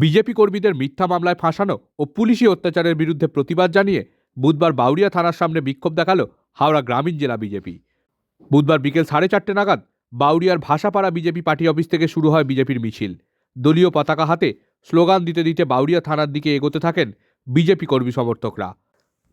BJP কর্মীদের মিথ্যা মামলায় ফাঁসানো ও পুলিশি অত্যাচারের বিরুদ্ধে প্রতিবাদ জানিয়ে বুধবার বাউরিয়া থানার সামনে বিক্ষোভ দেখাল হাওড়া গ্রামীণ জেলা বিজেপি। বুধবার বিকেল সাড়ে চারটে নাগাদ বাউরিয়ার ভাষাপাড়া বিজেপি পার্টি অফিস থেকে শুরু হয় বিজেপির মিছিল। দলীয় পতাকা হাতে স্লোগান দিতে দিতে বাউরিয়া থানার দিকে এগোতে থাকেন বিজেপি কর্মী সমর্থকরা।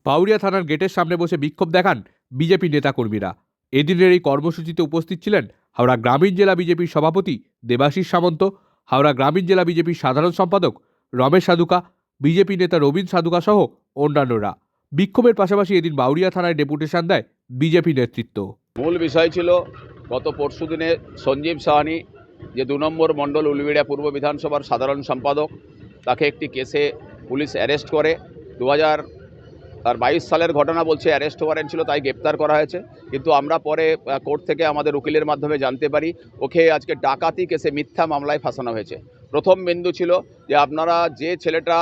বাউরিয়া থানার গেটের সামনে বসে বিক্ষোভ দেখান বিজেপি নেতাকর্মীরা। এদিনের এই কর্মসূচিতে উপস্থিত ছিলেন হাওড়া গ্রামীণ জেলা বিজেপির সভাপতি দেবাশিস সামন্ত হাওড়া গ্রামীণ জেলা বিজেপির সাধারণ সম্পাদক রমেশ সাধুকা, বিজেপি নেতা রবীন সাধুকা সহ অন্যান্যরা। বিক্ষোভের পাশাপাশি এদিন বাউরিয়া থানায় ডেপুটেশন দেয় বিজেপি নেতৃত্ব। মূল বিষয় ছিল গত পরশু দিনে সঞ্জীব সাহানি, যে দু নম্বর মণ্ডল উলবেড়িয়া পূর্ব বিধানসভার সাধারণ সম্পাদক, তাকে একটি কেসে পুলিশ অ্যারেস্ট করে। দু হাজার আর বাইশ সালের ঘটনা বলছে অ্যারেস্ট ওয়ারেন্ট ছিল, তাই গ্রেপ্তার করা হয়েছে। কিন্তু আমরা পরে কোর্ট থেকে আমাদের উকিলের মাধ্যমে জানতে পারি, ওকে আজকে ডাকাতি কেসে মিথ্যা মামলায় ফাঁসানো হয়েছে। প্রথম বিন্দু ছিল যে আপনারা যে ছেলেটা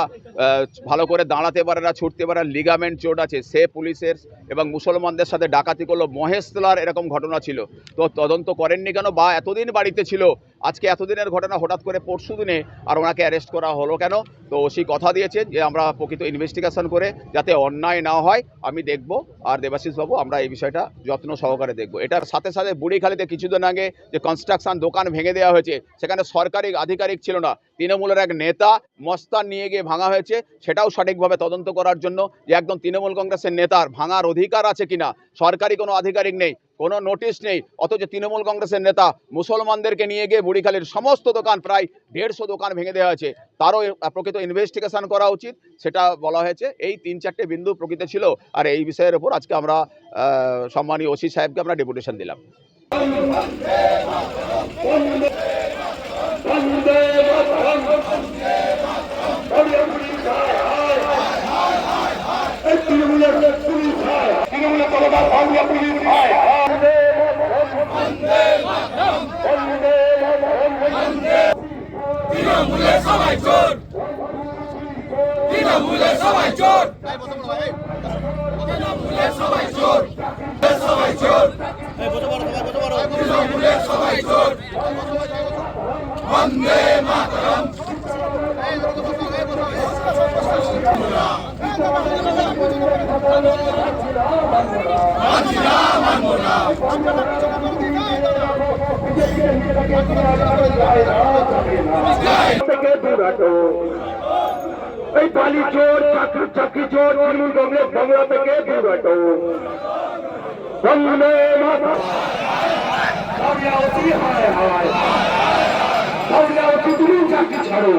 ভালো করে দাঁড়াতে পারে না, ছুটতে পারে লিগামেন্ট চোট আছে, সে পুলিশের এবং মুসলমানদের সাথে ডাকাতি করল মহেশতলার এরকম ঘটনা ছিল। তো তদন্ত করেননি কেন? বা এতদিন বাড়িতে ছিল আজকে এতদিনের ঘটনা হঠাৎ করে পরশু দিনে আর ওনাকে অ্যারেস্ট করা হলো কেন? তো ওসি কথা দিয়েছে যে আমরা প্রকৃত ইনভেস্টিগেশন করে যাতে অন্যায় না হয়, আমি দেখব। আর দেবাশিস বাবু আমরা এই বিষয়টা যত্ন সহকারে দেখব। এটার সাথে সাথে বুড়িখালিতে কিছুদিন আগে যে কনস্ট্রাকশন দোকান ভেঙে দেওয়া হয়েছে, সেখানে সরকারি আধিকারিক ছিল না। তৃণমূলের এক নেতা মস্তান নিয়ে গিয়ে ভাঙা হয়েছে, সেটাও সঠিকভাবে তদন্ত করার জন্য যে একদম তৃণমূল কংগ্রেসের নেতার ভাঙার অধিকার আছে কিনা, সরকারি কোনো আধিকারিক নেই। কোনো নোটিশ নেই। অথচ তৃণমূল কংগ্রেসের নেতা মুসলমানদেরকে নিয়ে গিয়ে বুড়িখালির সমস্ত দোকান প্রায় দেড়শো দোকান ভেঙে দেওয়া হয়েছে। তারও প্রকৃত ইনভেস্টিগেশন করা উচিত সেটা বলা হয়েছে। এই তিন চারটে বিন্দু প্রকৃত ছিল আর এই বিষয়ের উপর আজকে আমরা আহ, সম্মানীয় ওসি সাহেবকে আমরা ডেপুটেশন দিলাম। তৃণমূলের পুলিশ হয় তৃণমূলের বাংলা পুলিশ হয় তৃণমূলের সবাই চোর। তৃণমূলের সবাই চোর। তৃণমূলের সবাই চোর। সবাই চোর। তৃণমূলের সবাই চোর। বন্দে মাতরম মানছি না মানবো না থেকে দূরাটো এই বালি চোর চাকরি চাকরি চোর তৃণমূল কংগ্রেস বাংলা থেকে দূরাটো বন্দে মাতরম হাওড়া অতি হায় হায় তুমি চাকরি ছাড়ো